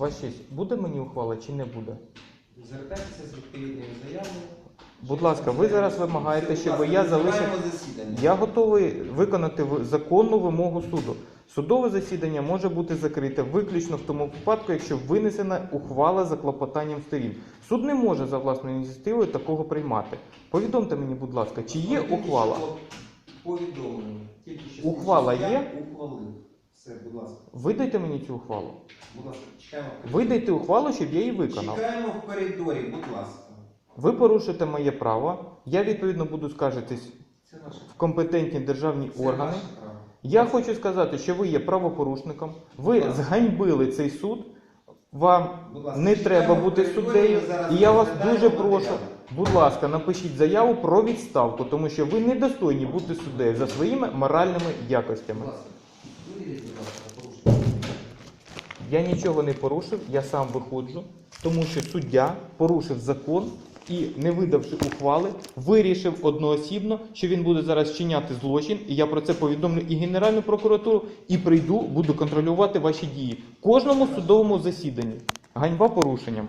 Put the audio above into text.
Ваша честь, буде мені ухвала чи не буде? Звертайтеся з відповідною заявою. Будь ласка, ви зараз вимагаєте, щоб я залишив. Я готовий виконати законну вимогу суду. Судове засідання може бути закрите виключно в тому випадку, якщо винесена ухвала за клопотанням сторін. Суд не може за власною ініціативою такого приймати. Повідомте мені, будь ласка, чи є ухвала? що Ухвала є? Ухвалив. Все, будь ласка. Видайте мені цю ухвалу. Будь ласка, чекаємо. в коридорі. Видайте ухвалу, щоб я її виконав. Чекаємо в коридорі, будь ласка. Ви порушите моє право. Я відповідно буду скаржитись Це наше в компетентні державні це органи. наше право. Я хочу сказати, що ви є правопорушником, ви зганьбили цей суд. Вам Будь ласка, не чекаємо треба в бути коридорі, суддею. ми зараз І я вас розглядаємо дуже прошу, матеріали. будь ласка, напишіть заяву про відставку, тому що ви недостойні бути суддею за своїми моральними якостями. Будь ласка, Я нічого не порушив, я сам виходжу, тому що суддя порушив закон і, не видавши ухвали, вирішив одноосібно, що він буде зараз вчиняти злочин, і я про це повідомлю і Генеральну прокуратуру, і прийду, буду контролювати ваші дії кожному судовому засіданні. Ганьба порушенням.